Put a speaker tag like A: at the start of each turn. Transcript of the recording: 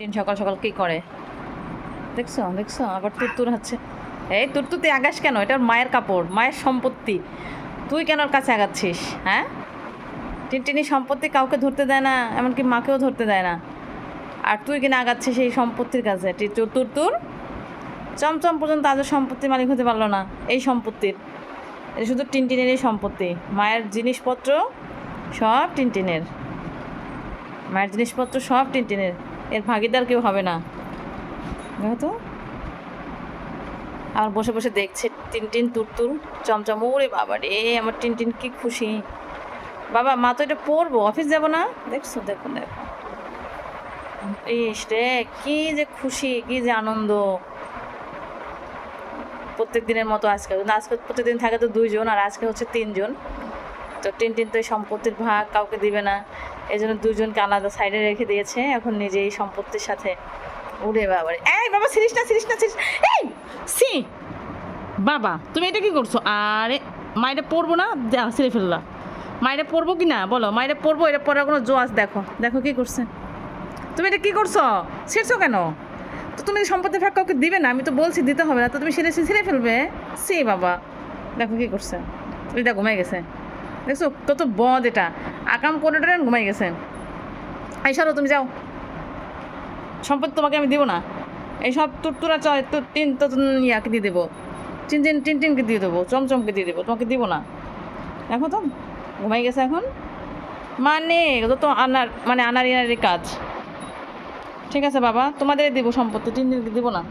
A: দিন সকাল সকাল কি করে? দেখছ দেখছ, আবার তুরতুর হচ্ছে। এই তুরতুতে আগাস কেন? এটা মায়ের কাপড়, মায়ের সম্পত্তি। তুই কেন ওর কাছে আগাচ্ছিস হ্যাঁ? টিনটিনি সম্পত্তি কাউকে ধরতে দেয় না, এমনকি মাকেও ধরতে দেয় না। আর তুই কিনা আগাচ্ছিস এই সম্পত্তির কাছে? টিচুর তুরতুর? চমচম পর্যন্ত আজও সম্পত্তির মালিক হতে পারল না, এই সম্পত্তির। এটা শুধু টিনটিনেরই সম্পত্তি। মায়ের জিনিসপত্র সব টিনটিনের। মায়ের জিনিসপত্র সব টিনটিনের। এর ভাগিদার কেউ হবে না। তো। আর বসে বসে দেখছে টিনটিন তুরতুর চমচম, ওরে বাবা রে, আমার টিনটিন কি খুশি। বাবা, মা তো এটা পরবো, অফিস যাব না? দেখছ, দেখো দেখো। ইস রে, কি যে খুশি, কি যে আনন্দ। প্রত্যেক দিনের মতো আজকে আজকে প্রত্যেকদিন থাকে তো দুইজন, আর আজকে হচ্ছে তিনজন। তো টিনটিন তো এই সম্পত্তির ভাগ, কাউকে দিবে না। এই জন্য দুজনকে আলাদা সাইডে রেখে দিয়েছে। এখন নিজে এই সম্পত্তির সাথে উড়ে বাবারে। এই বাবা, সিরিস না সিরিস না, সিরিস এই, সি। বাবা, তুমি এটা কি করছ? আরে, মাইরে পড়ব না? ছিঁড়ে ফেললা। মাইরে পড়ব কি না? বলো, মাইরে পড়ব এটা পড়ার কোনো জোয়াজ দেখো। দেখো কি করছে। তুমি এটা কি করছ? ছিঁড়ছো কেন? তো তুমি সম্পত্তির ভাগ কাউকে দিবে না? আমি তো বলছি দিতে হবে না। তো তুমি ছিঁড়ে ছিঁড়ে ফেলবে? সি বাবা। দেখো কি করছে। এটা ঘুমাই গেছে। দেখছ, কত বদ এটা। আকাম করে টোরে ঘুমাই গেছে। এই সরো তুমি যাও। সম্পত্তি তোমাকে আমি দিব না। এই সব তুরতুরা চয় তো তিন তো ইয়াকে দিয়ে দেবো। চিন চিন টিন টিনকে দিয়ে দেবো, চমচমকে দিয়ে দেবো, তোমাকে দিব না। দেখো তো, ঘুমাই গেছে এখন। মানে ওটা তো আনার মানে আনার ইনারি কাজ। ঠিক আছে বাবা তোমাদের দিব সম্পত্তি তিন দিনকে দিব না।